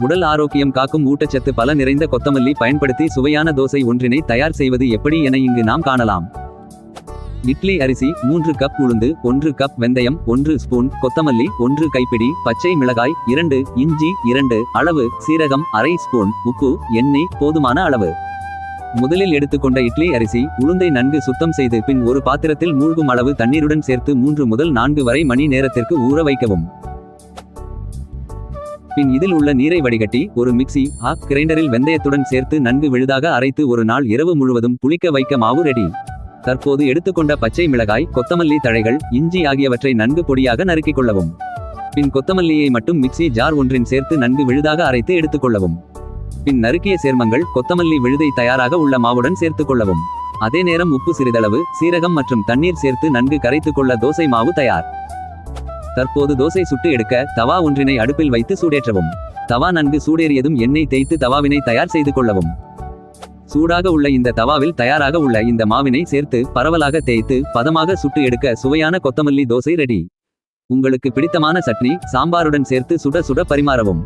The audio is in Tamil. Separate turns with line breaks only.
உடல் ஆரோக்கியம் காக்கும் ஊட்டச்சத்து பல நிறைந்த கொத்தமல்லி பயன்படுத்தி சுவையான தோசை ஒன்றினை தயார் செய்வது எப்படி என இங்கு நாம் காணலாம். இட்லி அரிசி மூன்று கப் உளுந்து ஒன்று கப் வெந்தயம் ஒன்று ஸ்பூன் கொத்தமல்லி ஒன்று கைப்பிடி பச்சை மிளகாய் இரண்டு இஞ்சி இரண்டு அளவு சீரகம் அரை ஸ்பூன் உப்பு எண்ணெய் போதுமான அளவு. முதலில் எடுத்துக்கொண்ட இட்லி அரிசி உளுந்தை நன்கு சுத்தம் செய்து பின் ஒரு பாத்திரத்தில் மூழ்கும் அளவு தண்ணீருடன் சேர்த்து மூன்று முதல் நான்கு வரை மணி நேரத்திற்கு ஊற வைக்கவும். பின் இதில் உள்ள நீரை வடிகட்டி ஒரு மிக்ஸி ஆக் கிரைண்டரில் வெந்தயத்துடன் சேர்த்து நன்கு விழுதாக அரைத்து ஒரு நாள் இரவு முழுவதும் புளிக்க வைக்க மாவு ரெடி தற்போது எடுத்துக்கொண்ட பச்சை மிளகாய் கொத்தமல்லி தழைகள் இஞ்சி ஆகியவற்றை நன்கு பொடியாக நறுக்கிக் கொள்ளவும். பின் கொத்தமல்லியை மட்டும் மிக்ஸி ஜார் ஒன்றின் சேர்த்து நன்கு விழுதாக அரைத்து எடுத்துக்கொள்ளவும் பின் நறுக்கிய சேர்மங்கள் கொத்தமல்லி விழுதை தயாராக உள்ள மாவுடன் சேர்த்துக் கொள்ளவும். அதே நேரம் உப்பு சிறிதளவு சீரகம் மற்றும் தண்ணீர் சேர்த்து நன்கு கரைத்துக் கொள்ள தோசை மாவு தயார். தற்போது தோசை சுட்டு எடுக்க தவா ஒன்றினை அடுப்பில் வைத்து சூடேற்றவும். தவா நன்கு சூடேறியதும் எண்ணெய் தேய்த்து தவாவினை தயார் செய்து கொள்ளவும். சூடாக உள்ள இந்த தவாவில் தயாராக உள்ள இந்த மாவினை சேர்த்து பரவலாக தேய்த்து பதமாக சுட்டு எடுக்க சுவையான கொத்தமல்லி தோசை ரெடி. உங்களுக்கு பிடித்தமான சட்னி சாம்பாருடன் சேர்த்து சுட சுட பரிமாறவும்.